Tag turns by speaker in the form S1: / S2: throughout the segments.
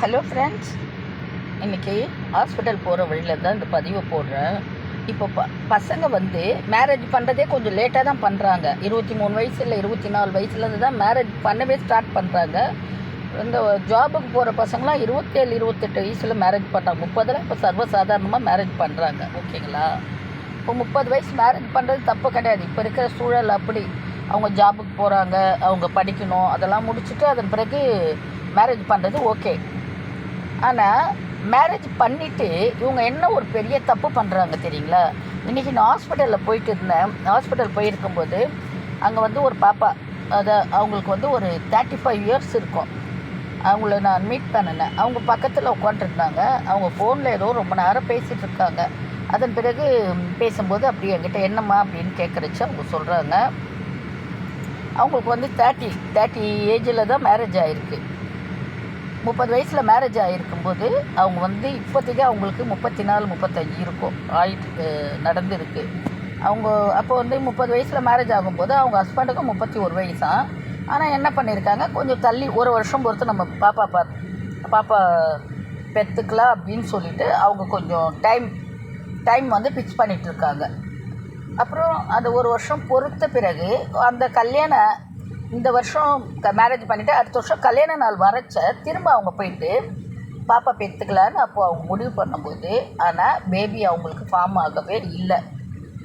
S1: Hello friends இன்றைக்கி hospital போகிற வழியில் தான் இந்த பதிவை போடுறேன். இப்போ ப பசங்க வந்து மேரேஜ் பண்ணுறதே கொஞ்சம் லேட்டாக தான் பண்ணுறாங்க இருபத்தி மூணு வயசு இல்லை இருபத்தி நாலு வயசுலேருந்து தான் மேரேஜ் பண்ணவே ஸ்டார்ட் பண்ணுறாங்க இந்த ஜாபுக்கு போகிற பசங்களாம் இருபத்தேழு இருபத்தெட்டு வயசில் மேரேஜ் பண்ணுறாங்க முப்பதில் இப்போ சர்வசாதாரணமாக மேரேஜ் பண்ணுறாங்க ஓகேங்களா? இப்போ முப்பது வயசு மேரேஜ் பண்ணுறது தப்பு கிடையாது. இப்போ இருக்கிற சூழல் அப்படி. அவங்க ஜாபுக்கு போகிறாங்க அவங்க படிக்கணும் அதெல்லாம் முடிச்சுட்டு அதன் பிறகு மேரேஜ் பண்ணுறது ஓகே ஆனால் மேரேஜ் பண்ணிவிட்டு இவங்க என்ன ஒரு பெரிய தப்பு பண்ணுறாங்க தெரியுங்களா? இன்றைக்கி நான் ஹாஸ்பிட்டலில் போயிட்டு இருந்தேன். ஹாஸ்பிட்டல் போயிருக்கும்போது அங்கே வந்து ஒரு பாப்பா அதை அவங்களுக்கு வந்து ஒரு தேர்ட்டி ஃபைவ் இயர்ஸ் இருக்கும். அவங்கள நான் மீட் பண்ணினேன். அவங்க பக்கத்தில் உட்காந்துருந்தாங்க அவங்க ஃபோனில் ஏதோ ரொம்ப நேரம் பேசிகிட்டு இருக்காங்க. அதன் பிறகு பேசும்போது அப்படி என்கிட்ட என்னம்மா? அப்படின்னு கேட்குறச்சு அவங்க சொல்கிறாங்க அவங்களுக்கு வந்து தேர்ட்டி தேர்ட்டி ஏஜில் தான் மேரேஜ் ஆகிருக்கு முப்பது வயசில் மேரேஜ் ஆகிருக்கும்போது அவங்க வந்து இப்போதைக்கு அவங்களுக்கு முப்பத்தி நாலு முப்பத்தஞ்சு இருக்கும். ஆயிட்டு நடந்துருக்கு. அவங்க அப்போ வந்து முப்பது வயசில் மேரேஜ் ஆகும்போது அவங்க ஹஸ்பண்டுக்கும் முப்பத்தி ஒரு வயசான் ஆனால் என்ன பண்ணியிருக்காங்க கொஞ்சம் தள்ளி ஒரு வருஷம் பொறுத்து நம்ம பாப்பா பா பாப்பா பெற்றுக்கலாம் அப்படின்னு சொல்லிட்டு அவங்க கொஞ்சம் டைம் டைம் வந்து ஃபிக்ஸ் பண்ணிகிட்ருக்காங்க அப்புறம் அந்த ஒரு வருஷம் பொறுத்த பிறகு அந்த கல்யாண இந்த வருஷம் மேரேஜ் பண்ணிவிட்டு அடுத்த வருஷம் கல்யாண நாள் வரைச்ச திரும்ப அவங்க போயிட்டு பாப்பா பெற்றுக்கலான்னு அப்போது அவங்க முடிவு பண்ணும்போது ஆனால் பேபி அவங்களுக்கு ஃபார்ம் ஆகவே இல்லை.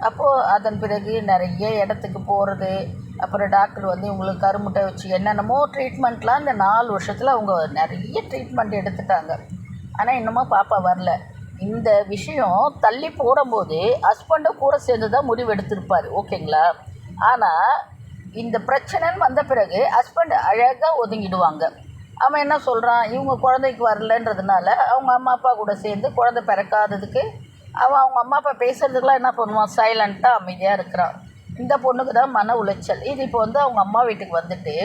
S1: அப்போது அதன் பிறகு நிறைய இடத்துக்கு போகிறது அப்புறம் டாக்டர் வந்து இவங்களுக்கு கருமுட்டை வச்சு என்னென்னமோ ட்ரீட்மெண்ட்லாம் இந்த நாலு வருஷத்தில் அவங்க நிறைய ட்ரீட்மெண்ட் எடுத்துட்டாங்க. ஆனால் இன்னமும் பாப்பா வரல. இந்த விஷயம் தள்ளி போடும்போது ஹஸ்பண்டும் கூட சேர்ந்து தான் முடிவு எடுத்திருப்பார். ஓகேங்களா ஆனால் இந்த பிரச்சனைன்னு வந்த பிறகு ஹஸ்பண்ட் அழகாக ஒதுங்கிடுவாங்க. அவன் என்ன சொல்கிறான் இவங்க குழந்தைக்கு வரலன்றதுனால அவங்க அம்மா அப்பா கூட சேர்ந்து குழந்தை பிறக்காததுக்கு அவன் அவங்க அம்மா அப்பா பேசுறதுக்கெலாம் என்ன பண்ணுவான்? சைலண்ட்டாக அமைதியாக இருக்கிறான். இந்த பொண்ணுக்கு தான் மன உளைச்சல். இது இப்போ வந்து அவங்க அம்மா வீட்டுக்கு வந்துட்டு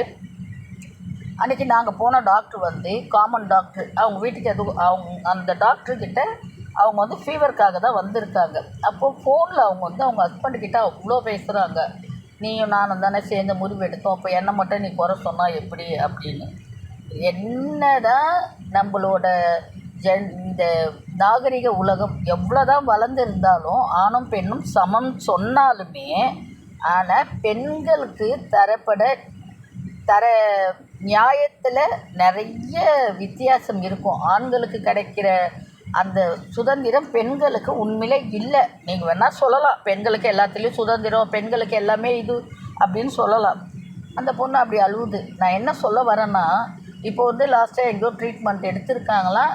S1: அன்றைக்கி நாங்கள் போன டாக்டர் வந்து காமன் டாக்டர் அவங்க வீட்டுக்கு எதுவும் அவங்க அந்த டாக்டர்கிட்ட அவங்க வந்து ஃபீவருக்காக தான் வந்திருக்காங்க. அப்போது ஃபோனில் அவங்க வந்து அவங்க ஹஸ்பண்டுக்கிட்ட அவ்வளோ பேசுகிறாங்க நீயும் நானும் தானே சேர்ந்து முடிவு எடுத்தோம் அப்போ என்னை மட்டும் நீ குறை சொன்னால் எப்படி அப்படின்னு. என்னதான் நம்மளோட ஜென் இந்த நாகரிக உலகம் எவ்வளோதான் வளர்ந்துருந்தாலும் ஆணும் பெண்ணும் சமம் சொன்னாலுமே ஆனால் பெண்களுக்கு தரப்பட தர நியாயத்தில் நிறைய வித்தியாசம் இருக்கும். ஆண்களுக்கு கிடைக்கிற அந்த சுதந்திரம் பெண்களுக்கு உண்மையிலே இல்லை. நீங்கள் வேணால் சொல்லலாம். பெண்களுக்கு எல்லாத்துலேயும் சுதந்திரம் பெண்களுக்கு எல்லாமே இது அப்படின்னு சொல்லலாம். அந்த பொண்ணு அப்படி அழுவுது. நான் என்ன சொல்ல வரேன்னா இப்போ வந்து லாஸ்ட்டாக எங்கேயோ ட்ரீட்மெண்ட் எடுத்திருக்காங்களாம்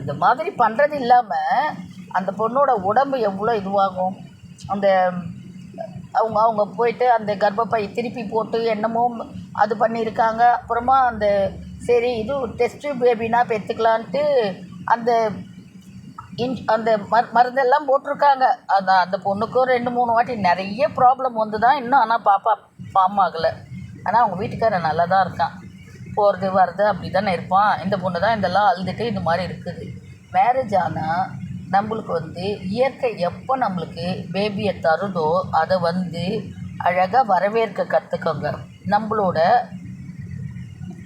S1: இந்த மாதிரி பண்ணுறது இல்லாமல் அந்த பொண்ணோட உடம்பு எவ்வளோ இதுவாகும்? அந்த அவங்க அவங்க போயிட்டு அந்த கர்ப்பப்பை திருப்பி போட்டு என்னமோ அது பண்ணியிருக்காங்க. அப்புறமா அந்த சரி இது டெஸ்ட்டு பேபினா பெற்றுக்கலான்ட்டு அந்த இன் அந்த மரு மருந்தெல்லாம் போட்டிருக்காங்க. அந்த அந்த பொண்ணுக்கும் ரெண்டு மூணு வாட்டி நிறைய ப்ராப்ளம் வந்து தான் இன்னும். ஆனால் பாப்பா ஃபார்ம் ஆகலை. ஆனால் அவங்க வீட்டுக்காரன் நல்லா தான் இருக்கான். போகிறது வர்றது அப்படி தானே இருப்பான். இந்த பொண்ணு தான் இதெல்லாம் அழுதுட்டு இந்த மாதிரி இருக்குது. மேரேஜ் ஆனால் நம்மளுக்கு வந்து இயற்கை எப்போ நம்மளுக்கு பேபியை தருதோ அதை வந்து அழகாக வரவேற்க கற்றுக்கோங்க நம்மளோட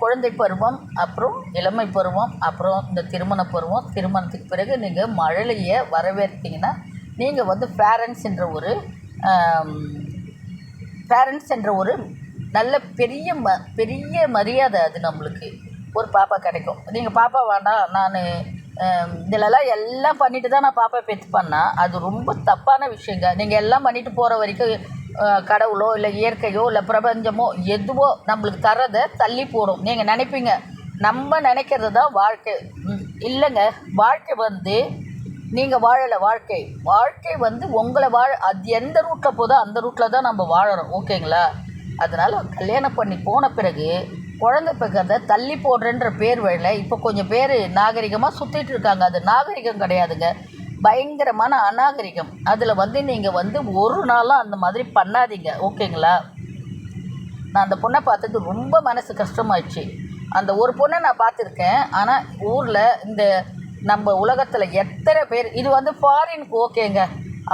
S1: குழந்தை பருவம் அப்புறம் இளமை பருவம் அப்புறம் இந்த திருமண பருவம் திருமணத்துக்கு பிறகு நீங்கள் மழலையை வரவேற்றீங்கன்னா நீங்கள் வந்து பேரண்ட்ஸ் என்ற ஒரு பேரண்ட்ஸ் என்ற ஒரு நல்ல பெரிய ம பெரிய மரியாதை அது நம்மளுக்கு. ஒரு பாப்பா கிடைக்கும். நீங்கள் பாப்பா வேண்டாம் நான் இதிலலாம் எல்லாம் பண்ணிட்டு தான் நான் பாப்பா பெற்று பண்ணால் அது ரொம்ப தப்பான விஷயங்க. நீங்கள் எல்லாம் பண்ணிட்டு போகிற வரைக்கும் கடவுளோ இல்லை இயற்கையோ இல்லை பிரபஞ்சமோ எதுவோ நம்மளுக்கு தரதை தள்ளி போடும். நீங்கள் நினைப்பீங்க நம்ம நினைக்கிறது தான் வாழ்க்கை. இல்லைங்க. வாழ்க்கை வந்து நீங்கள் வாழலை வாழ்க்கை. வாழ்க்கை வந்து உங்களை வாழ அது எந்த ரூட்டில் போதோ அந்த ரூட்டில் தான் நம்ம வாழறோம். ஓகேங்களா? அதனால் கல்யாணம் பண்ணி போன பிறகு குழந்தை பிறக்கிறத தள்ளி போடுறன்ற பேர் வழியில் இப்போ கொஞ்சம் பேர் நாகரிகமாக சுற்றிட்டு இருக்காங்க. அது நாகரிகம் கிடையாதுங்க. பயங்கரமான அநாகரிகம். அதில் வந்து நீங்கள் வந்து ஒரு நாளும் அந்த மாதிரி பண்ணாதீங்க. ஓகேங்களா? நான் அந்த பொண்ணை பார்த்தது ரொம்ப மனசு கஷ்டமாயிடுச்சு. அந்த ஒரு பொண்ணை நான் பார்த்துருக்கேன். ஆனால் ஊரில் இந்த நம்ம உலகத்தில் எத்தனை பேர் இது வந்து ஃபாரினுக்கு ஓகேங்க.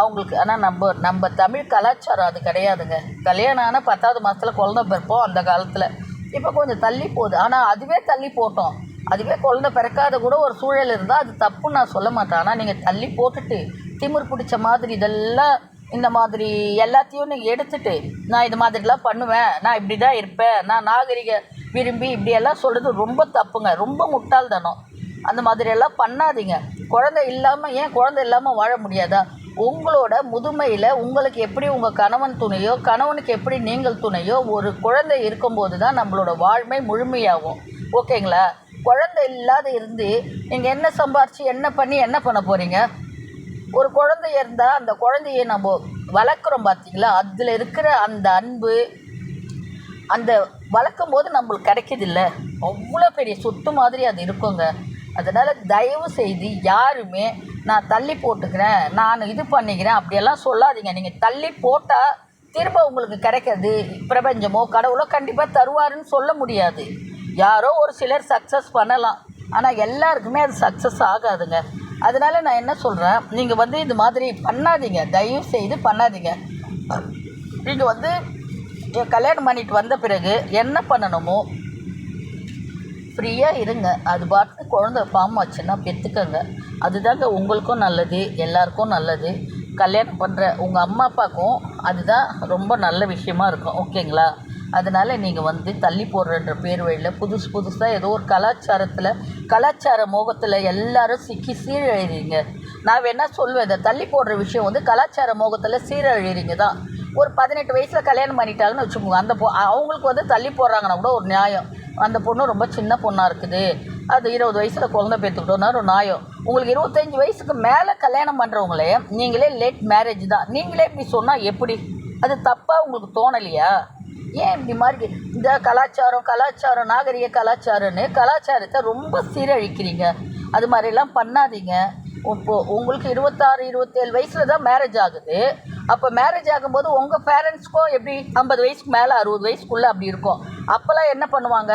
S1: அவங்களுக்கு ஆனால் நம்ம நம்ம தமிழ் கலாச்சாரம் அது கிடையாதுங்க. கல்யாணம் ஆனால் பத்தாவது மாதத்தில் குழந்த பிறப்போம் அந்த காலத்தில். இப்போ கொஞ்சம் தள்ளி போகுது. ஆனால் அதுவே தள்ளி போட்டோம். அதுவே குழந்தை பிறக்காத கூட ஒரு சூழல் இருந்தால் அது தப்புன்னு நான் சொல்ல மாட்டேன். ஆனால் நீங்கள் தள்ளி போட்டுட்டு திமிர் பிடிச்ச மாதிரி இதெல்லாம் இந்த மாதிரி எல்லாத்தையும் நீங்கள் எடுத்துட்டு நான் இது மாதிரிலாம் பண்ணுவேன் நான் இப்படி தான் இருப்பேன் நான் நாகரிக விரும்பி இப்படியெல்லாம் சொல்கிறது ரொம்ப தப்புங்க. ரொம்ப முட்டாள்தனம். அந்த மாதிரியெல்லாம் பண்ணாதீங்க. குழந்தை இல்லாமல் ஏன் குழந்தை இல்லாமல் வாழ முடியாதா? உங்களோட முதுமையில் உங்களுக்கு எப்படி உங்கள் கணவன் துணையோ கணவனுக்கு எப்படி நீங்கள் துணையோ ஒரு குழந்தை இருக்கும்போது தான் நம்மளோட வாழ்மை முழுமையாகும். ஓகேங்களா? குழந்தை இல்லாத இருந்து நீங்கள் என்ன சம்பாரித்து என்ன பண்ணி என்ன பண்ண போகிறீங்க ஒரு குழந்தைய இருந்தால் அந்த குழந்தைய நம்ம வளர்க்குறோம் பார்த்தீங்களா அதில் இருக்கிற அந்த அன்பு அந்த வளர்க்கும் போது நம்மளுக்கு கிடைக்கிதில்ல? அவ்வளோ பெரிய சொத்து மாதிரி அது இருக்குங்க. அதனால் தயவு செய்து யாருமே நான் தள்ளி போட்டுக்கிறேன் நான் இது பண்ணிக்கிறேன் அப்படியெல்லாம் சொல்லாதீங்க. நீங்கள் தள்ளி போட்டால் திரும்ப உங்களுக்கு கிடைக்கிறது பிரபஞ்சமோ கடவுளோ கண்டிப்பாக தருவாருன்னு சொல்ல முடியாது. யாரோ ஒரு சிலர் சக்ஸஸ் பண்ணலாம். ஆனால் எல்லாருக்குமே அது சக்ஸஸ் ஆகாதுங்க. அதனால நான் என்ன சொல்கிறேன் நீங்கள் வந்து இது மாதிரி பண்ணாதீங்க. தயவு செய்து பண்ணாதீங்க. நீங்கள் வந்து கல்யாணம் பண்ணிட்டு வந்த பிறகு என்ன பண்ணணுமோ ஃப்ரீயாக இருங்க. அது பாட்டு குழந்த ஃபார்ம் ஆச்சுன்னா பெற்றுக்கங்க அதுதாங்க உங்களுக்கும் நல்லது எல்லாருக்கும் நல்லது. கல்யாணம் பண்ணுற உங்கள் அம்மா அப்பாவுக்கும் அதுதான் ரொம்ப நல்ல விஷயமா இருக்கும். ஓகேங்களா அதனால் நீங்கள் வந்து தள்ளி போடுறன்ற பேர் வழியில் புதுசு புதுசாக ஏதோ ஒரு கலாச்சாரத்தில் கலாச்சார மோகத்தில் எல்லாரும் சிக்கி சீரழிறீங்க. நான் வேணால் சொல்வேன் இதை தள்ளி போடுற விஷயம் வந்து கலாச்சார மோகத்தில் சீரழிறீங்க தான். ஒரு பதினெட்டு வயசில் கல்யாணம் பண்ணிட்டாங்கன்னு வச்சுக்கோங்க. அந்த பொ அவங்களுக்கு வந்து தள்ளி போடுறாங்கன்னா கூட ஒரு நியாயம். அந்த பொண்ணு ரொம்ப சின்ன பொண்ணாக இருக்குது. அது இருபது வயசில் குழந்தை பெற்றுக்கிட்டோன்னா ஒரு நியாயம். உங்களுக்கு இருபத்தஞ்சி வயசுக்கு மேலே கல்யாணம் பண்ணுறவங்களே நீங்களே லேட் மேரேஜ் தான். நீங்களே இப்படி சொன்னால் எப்படி? அது தப்பாக உங்களுக்கு தோணலையா? ஏன் இப்படி மாதிரி இந்த கலாச்சாரம் கலாச்சாரம் நாகரிக கலாச்சாரம்னு கலாச்சாரத்தை ரொம்ப சீரழிக்கிறீங்க. அது மாதிரிலாம் பண்ணாதீங்க. இப்போ உங்களுக்கு இருபத்தாறு இருபத்தேழு வயசில் தான் மேரேஜ் ஆகுது. அப்போ மேரேஜ் ஆகும்போது உங்கள் பேரண்ட்ஸ்க்கும் எப்படி ஐம்பது வயசுக்கு மேலே அறுபது வயசுக்குள்ளே அப்படி இருக்கும். அப்போல்லாம் என்ன பண்ணுவாங்க?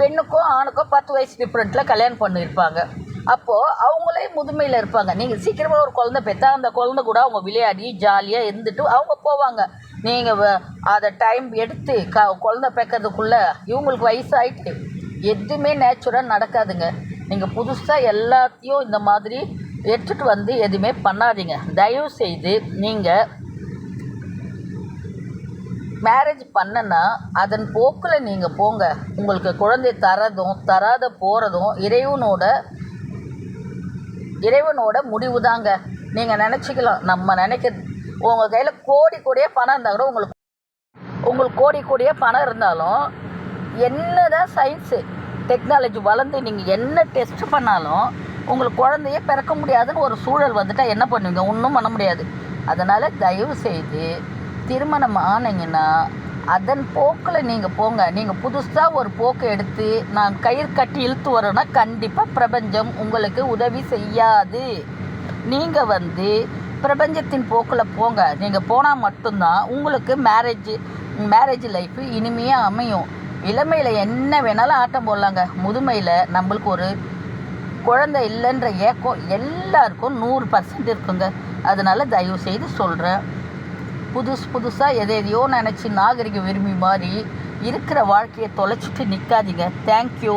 S1: பெண்ணுக்கும் ஆணுக்கும் பத்து வயசு டிஃப்ரெண்ட்டில் கல்யாணம் பண்ணியிருப்பாங்க. அப்போது அவங்களே முதுமையில் இருப்பாங்க. நீங்கள் சீக்கிரமாக ஒரு குழந்தை பெற்றா அந்த குழந்தை கூட அவங்க விளையாடி ஜாலியாக இருந்துட்டு அவங்க போவாங்க. நீங்கள் அதை டைம் எடுத்து க குழந்தை பெக்கிறதுக்குள்ளே இவங்களுக்கு வயசாயிட்டு எதுவுமே நேச்சுரல் நடக்காதுங்க. நீங்கள் புதுசாக எல்லாத்தையும் இந்த மாதிரி எடுத்துகிட்டு வந்து எதுவுமே பண்ணாதீங்க. தயவு செய்து நீங்கள் மேரேஜ் பண்ணனா அதன் போக்கில் நீங்கள் போங்க. உங்களுக்கு குழந்தை தரதும் தராத போகிறதும் இறைவனோட இறைவனோட முடிவு தாங்க நீங்கள் நினச்சிக்கலாம் நம்ம நினைக்க உங்கள் கையில் கோடி கோடியே பணம் இருந்தால் கூட உங்களுக்கு உங்களுக்கு கோடி கோடியே பணம் இருந்தாலும் என்ன தான் சயின்ஸு டெக்னாலஜி வளர்ந்து நீங்கள் என்ன டெஸ்ட் பண்ணாலும் உங்களுக்கு குழந்தையே பிறக்க முடியாதுன்னு ஒரு சூழல் வந்துட்டால் என்ன பண்ணுவீங்க? ஒன்றும் பண்ண முடியாது. அதனால் தயவு செய்து திருமணம் ஆனீங்கன்னா அதன் போக்கில் நீங்கள் போங்க. நீங்கள் புதுசாக ஒரு போக்கு எடுத்து நான் கயிறு கட்டி இழுத்து வரோன்னா கண்டிப்பாக பிரபஞ்சம் உங்களுக்கு உதவி செய்யாது. நீங்கள் வந்து பிரபஞ்சத்தின் போக்கில் போங்க. நீங்கள் போனால் மட்டும்தான் உங்களுக்கு மேரேஜ் மேரேஜ் லைஃப் இனிமையாக அமையும். இளமையில் என்ன வேணாலும் ஆட்டம் போடலாங்க. முதுமையில் நம்மளுக்கு ஒரு குழந்தை இல்லைன்ற ஏக்கம் எல்லாருக்கும் நூறு பர்சன்ட் இருக்குங்க. அதனால் தயவு செய்து சொல்கிறேன் புதுசு புதுசாக எதை எதையோ நினச்சி நாகரிக விரும்பி மாதிரி இருக்கிற வாழ்க்கையை தொலைச்சிட்டு நிற்காதீங்க தேங்க்யூ